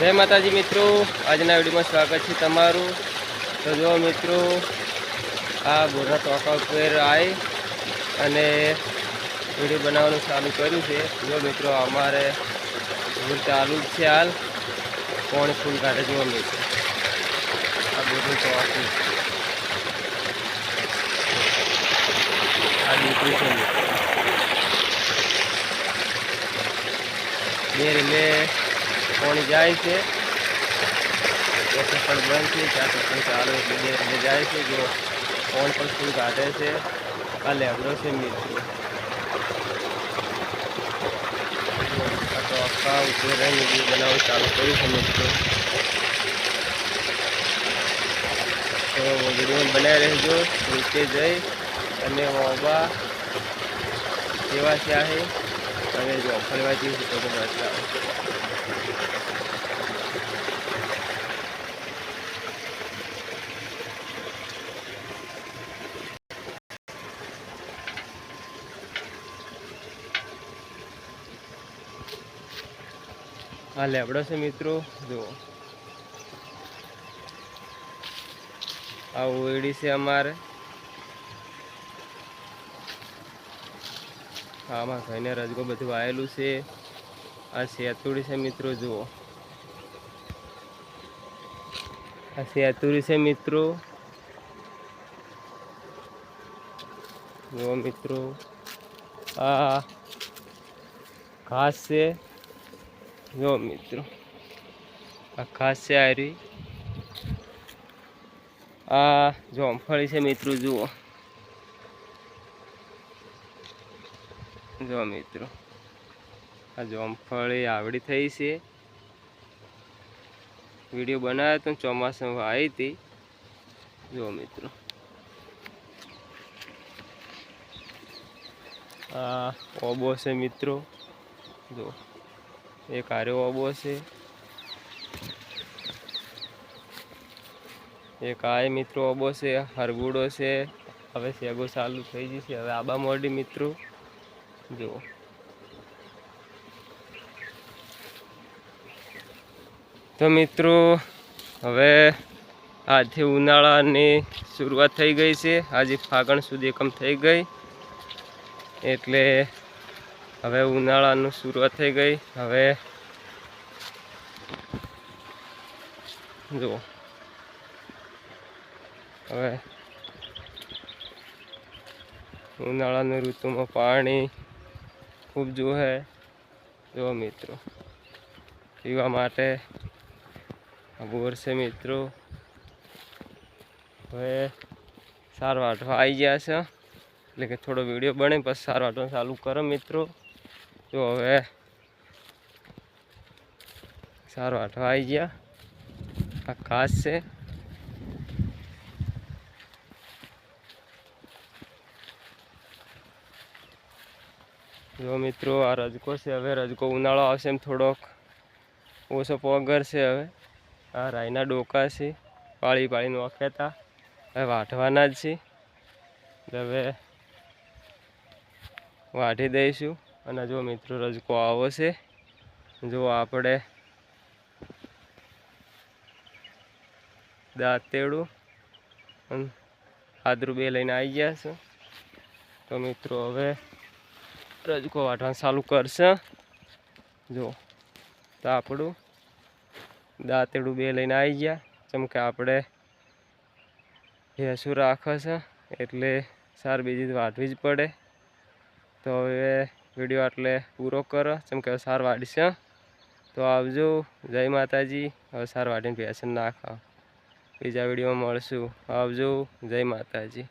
જય માતાજી મિત્રો, આજના વિડીયોમાં સ્વાગત છે તમારું. તો જો મિત્રો, આ બોરા ટોકા ઉપર આવી અને વીડિયો બનાવવાનું ચાલુ કર્યું છે. જો મિત્રો, અમારે ભૂલ ચાલુ જ છે હાલ. કોણ ફૂલ કાઢે જુઓ મિત્રો. આ બોરું ચોકું આ દીકરી છે બે રીલે પાણી જાય છે. એક પણ બંધ છે ચાર પણ ચાલુ એટલે બે રીલે જાય છે. જો ફોન પણ ફૂલ કાઢે છે. આ લેબડો છે મિત્રો. આ તો આખા ઉપર રહીને વીડિયો બનાવવાનું ચાલુ કર્યું છે મિત્રો. તો વીડિયો બનાવી રહેજો, નીચે જઈ અને મોબા કેવા છે આ હવે જો ફરવા જઈએ તો તો બતાવો આ લેબડો છે મિત્રો જુઓ આ ઓયડી છે અમારે આમાં ભાઈને રજગો બધું આવેલું છે. આ સેતુડી છે મિત્રો, જુઓ. આ સેતુડી છે મિત્રો. જુઓ મિત્રો. આ ઘાસ છે. જો મિત્રો. આ ખાસ છે આરી. આ જોમફળી છે મિત્રો, જુઓ. જો મિત્રો, આ જોમફળી આવડી થઈ છે. વીડિયો બનાવ્યો તો ચોમાસામાં આવી હતી. જો મિત્રો. આ ઓબો છે મિત્રો. જો એક આર્યો ઓબો છે. એક આ મિત્રો ઓબો છે હરગુડો છે. હવે સેગો ચાલુ થઈ જશે હવે આબા મોડી મિત્રો. જુઓ. તો મિત્રો, હવે આજથી ઉનાળાની શરૂઆત થઈ ગઈ છે. આજે ફાગણ સુધી એકમ થઈ ગઈ. એટલે હવે ઉનાળાનું શરૂઆત થઈ ગઈ. હવે જુઓ. હવે ઉનાળાની ઋતુમાં પાણી ખૂબ જોહે જો મિત્રો. પીવા માટે બોર છે મિત્રો. હવે સાર વાટવા આવી ગયા છે. એટલે કે થોડો વીડિયો બને પછી સાર વાટવાનું ચાલુ કરો મિત્રો. જો હવે સાર વાટવા આવી ગયા. આ ખાસ છે. જો મિત્રો, આ રજકો છે હવે. રજકો ઉનાળો આવશે એમ થોડોક. ઓછો પગર છે હવે. આ રાઈના ડોકા છે. પાળી પાળીને વખેતા હવે વાઢવાના જ છે. હવે વાઢી દઈશું. અને જો મિત્રો, રજકો આવો છે. જો આપણે દાંતેડું અને આદરું બે લઈને આવી ગયા છે. તો મિત્રો, હવે રજકો વાટવાનું ચાલુ કરશે. જો તો આપણું દાંતેડું બે લઈને આવી ગયા. જેમ આપણે ભેંસું રાખે છે, એટલે સાર બીજી વાટવી જ પડે. તો હવે વીડિયો આટલે પૂરો કરો. જેમ કે સાર વાટશે તો આવજો. જય માતાજી. હવે સાર વાટીને ભેંસને નાખો બીજા વિડીયોમાં મળશું. આવજો. જય માતાજી.